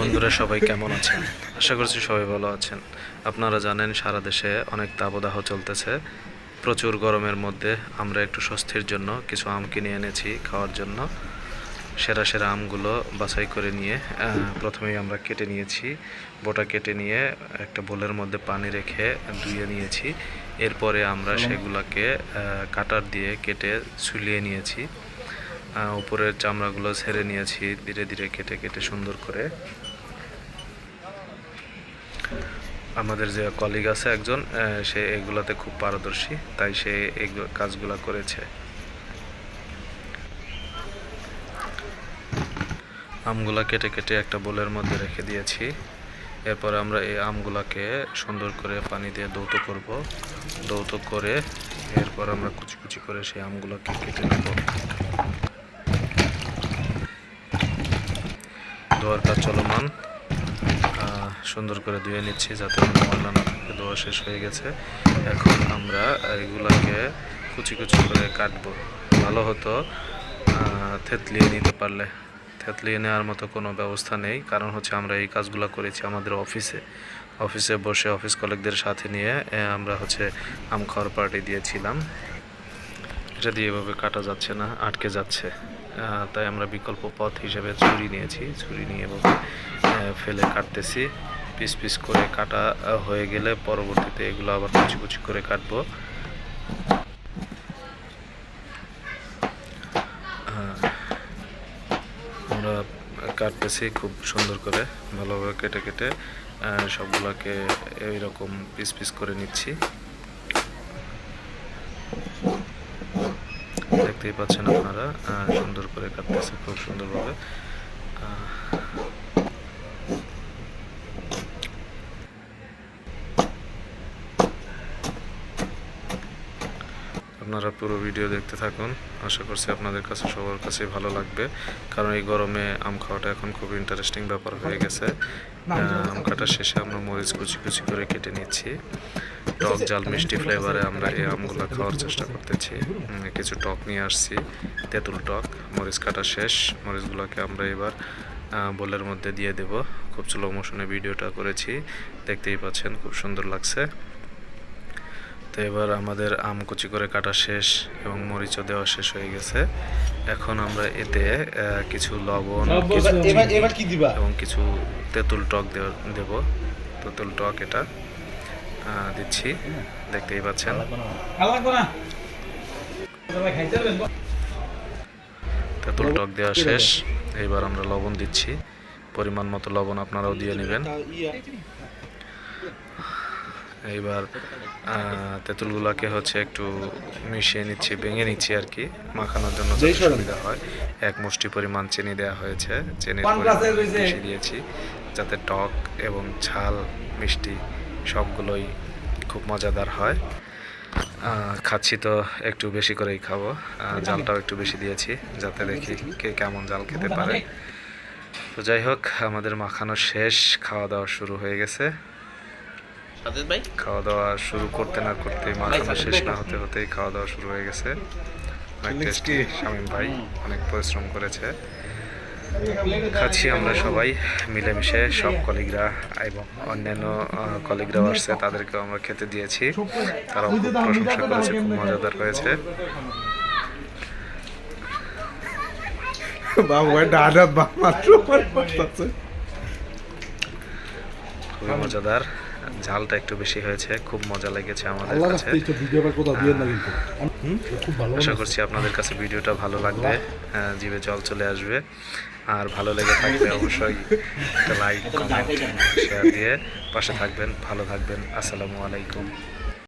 বন্ধুরা সবাই কেমন আছেন? আশা করছি সবাই ভালো আছেন। আপনারা জানেন সারা দেশে অনেক তাপদাহ চলতেছে। প্রচুর গরমের মধ্যে আমরা একটু স্বস্তির জন্য কিছু আম কিনে এনেছি খাওয়ার জন্য। সেরা সেরা আমগুলো বাছাই করে নিয়ে প্রথমেই আমরা কেটে নিয়েছি। বোটা কেটে নিয়ে একটা বোলের মধ্যে পানি রেখে ধুয়ে নিয়েছি। এরপরে আমরা সেগুলোকে কাটার দিয়ে কেটে ছুলিয়ে নিয়েছি। উপরের চামড়াগুলো ছেড়ে নিয়েছি, ধীরে ধীরে কেটে কেটে সুন্দর করে। আমাদের যে কলিগ আছে একজন সে এগুলাতে খুব পারদর্শী, তাই সে এই কাজগুলো করেছে। আমগুলা কেটে কেটে একটা বোলের মধ্যে রেখে দিয়েছি। এরপর আমরা এই আমগুলাকে সুন্দর করে পানি দিয়ে দৌত করব। দৌত করে এরপর আমরা কুচি কুচি করে সেই আমগুলোকে কেটে নেব। ধোয়ার কাজ চলমান। সুন্দর করে ধুয়ে নিচ্ছি যাতে না থাকে ধোয়া শেষ হয়ে গেছে। এখন আমরা এগুলাকে কুচি কুচি করে কাটবো। ভালো হতো থেতলিয়ে নিতে পারলে। থেতলিয়ে নেওয়ার মতো কোনো ব্যবস্থা নেই। কারণ হচ্ছে আমরা এই কাজগুলো করেছি আমাদের অফিসে। অফিসে বসে অফিস কলিগদের সাথে নিয়ে আমরা হচ্ছে আম খাওয়ার পার্টি দিয়েছিলাম। এটা দিয়ে এভাবে কাটা যাচ্ছে না, আটকে যাচ্ছে। তাই আমরা বিকল্প পথ হিসেবে ছুরি নিয়েছি। ছুরি নিয়ে এভাবে ফেলে কাটতেছি। পিস পিস করে কাটা হয়ে গেলে পরবর্তীতে এগুলো আবার কুচি কুচি করে কাটবো। আমরা কাটতেছি খুব সুন্দর করে, ভালোভাবে কেটে কেটে সবগুলোকে এইরকম পিস পিস করে নিচ্ছি। দেখতেই পাচ্ছেন আপনারা। সুন্দর করে কাটতেছে খুব সুন্দরভাবে। আপনারা পুরো ভিডিও দেখতে থাকুন। আশা করছি আপনাদের কাছে সবার কাছে ভালো লাগবে। কারণ এই গরমে আম খাওয়াটা এখন খুব ইন্টারেস্টিং ব্যাপার হয়ে গেছে। আম কাটার শেষে আমরা মরিচ কুচি কুচি করে কেটে নিচ্ছি। টক জাল মিষ্টি ফ্লেভারে আমরা এই আমগুলো খাওয়ার চেষ্টা করতেছি। কিছু টক নিয়ে আসছি তেঁতুল টক মরিচ কাটা শেষ। মরিচগুলোকে আমরা এবার বোলের মধ্যে দিয়ে দেব। খুব স্লো মোশনে ভিডিওটা করেছি। দেখতেই পাচ্ছেন খুব সুন্দর লাগছে। তো এবার আমাদের আম কুচি করে কাটা শেষ এবং মরিচও দেওয়া শেষ হয়ে গেছে। এখন আমরা এতে আহ, কিছু লবণ কিছু এবার চিনি এবার কি দিবা? এবং কিছু তেঁতুল টক দেওয়া- দেব। তেঁতুল টক এটা। দিচ্ছি। দেখতেই পাচ্ছেন। তেঁতুল টক দেওয়া শেষ। এইবার আমরা লবণ দিচ্ছি। পরিমাণ মতো লবণ আপনারাও দিয়ে নেবেন। এইবার তেঁতুলগুলাকে হচ্ছে একটু মিশিয়ে নিচ্ছি ভেঙে নিচ্ছি আর কি। মাখানোর জন্য সুবিধা হয়। এক মুষ্টি পরিমাণ চিনি দেওয়া হয়েছে। বেশি দিয়েছি। যাতে টক এবং ঝাল মিষ্টি সবগুলোই খুব মজাদার হয়। খাচ্ছি তো একটু বেশি করেই খাব। জালটাও একটু বেশি দিয়েছি যাতে দেখি কে কেমন জাল খেতে পারে। তো যাই হোক আমাদের মাখানো শেষ খাওয়া দাওয়া শুরু হয়ে গেছে। খাওয়া দাওয়া শুরু করতে না করতে মাখানো শেষ না হতে হতেই খাওয়া দাওয়া শুরু হয়ে গেছে। অনেক টেস্টি শামীম ভাই অনেক পরিশ্রম করেছে। খাচ্ছি আমরা সবাই মিলেমিশে। সব কলিগরা এবং অন্যান্য কলিগরাও আসছে তাদেরকেও আমরা খেতে দিয়েছি। তারাও খুব প্রশংসা করেছে খুব মজাদার হয়েছে। খুবই মজাদার। ঝালটা একটু বেশি হয়েছে খুব মজা লেগেছে আমাদের কাছে। আশা করছি আপনাদের কাছে ভিডিওটা ভালো লাগবে। আহ, জিভে জল চলে আসবে। আর ভালো লেগে থাকবে অবশ্যই একটা লাইক কমেন্ট শেয়ার দিয়ে পাশে থাকবেন ভালো থাকবেন। আসসালামু আলাইকুম।